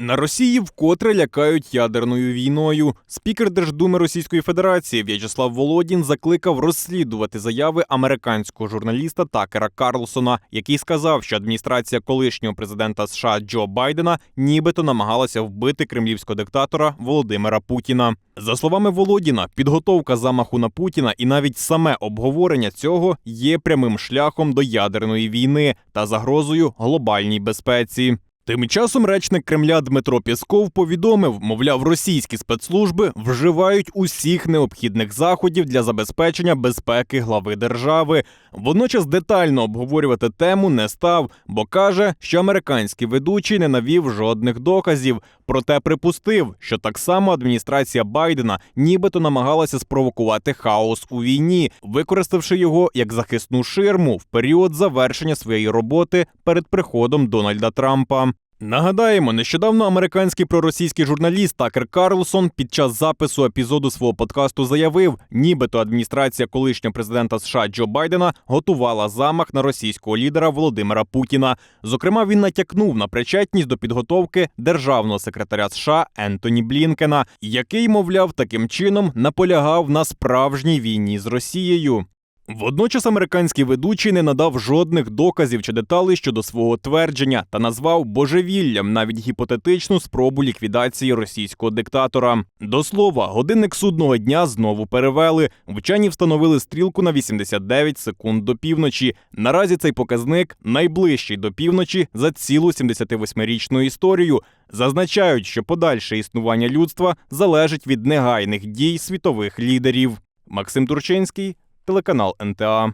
На Росії вкотре лякають ядерною війною. Спікер Держдуми Російської Федерації В'ячеслав Володін закликав розслідувати заяви американського журналіста Такера Карлсона, який сказав, що адміністрація колишнього президента США Джо Байдена нібито намагалася вбити кремлівського диктатора Володимира Путіна. За словами Володіна, підготовка замаху на Путіна і навіть саме обговорення цього є прямим шляхом до ядерної війни та загрозою глобальній безпеці. Тим часом речник Кремля Дмитро Пісков повідомив, мовляв, російські спецслужби вживають усіх необхідних заходів для забезпечення безпеки глави держави. Водночас детально обговорювати тему не став, бо каже, що американський ведучий не навів жодних доказів. Проте припустив, що так само адміністрація Байдена нібито намагалася спровокувати хаос у війні, використавши його як захисну ширму в період завершення своєї роботи перед приходом Дональда Трампа. Нагадаємо, нещодавно американський проросійський журналіст Такер Карлсон під час запису епізоду свого подкасту заявив, нібито адміністрація колишнього президента США Джо Байдена готувала замах на російського лідера Володимира Путіна. Зокрема, він натякнув на причетність до підготовки державного секретаря США Ентоні Блінкена, який, мовляв, таким чином наполягав на справжній війні з Росією. Водночас американський ведучий не надав жодних доказів чи деталей щодо свого твердження та назвав божевіллям навіть гіпотетичну спробу ліквідації російського диктатора. До слова, годинник судного дня знову перевели. Вчені встановили стрілку на 89 секунд до півночі. Наразі цей показник найближчий до півночі за цілу 78-річну історію. Зазначають, що подальше існування людства залежить від негайних дій світових лідерів. Максим Турчинський телеканал НТА.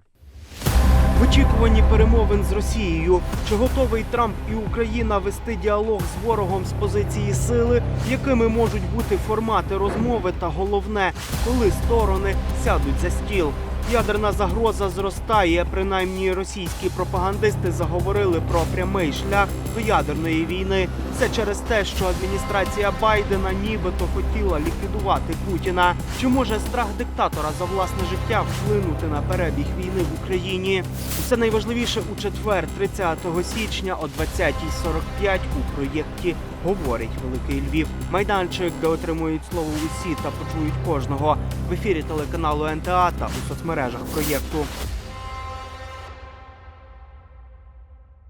В очікуванні перемовин з Росією, чи готовий Трамп і Україна вести діалог з ворогом з позиції сили, якими можуть бути формати розмови, та головне, коли сторони сядуть за стіл. Ядерна загроза зростає. Принаймні російські пропагандисти заговорили про прямий шлях до ядерної війни. Це через те, що адміністрація Байдена нібито хотіла ліквідувати Путіна. Чи може страх диктатора за власне життя вплинути на перебіг війни в Україні? Усе найважливіше у четвер, 30 січня о 20.45 у проєкті говорить Великий Львів. Майданчик, де отримують слово усі та почують кожного в ефірі телеканалу НТА та у соцмережах проєкту.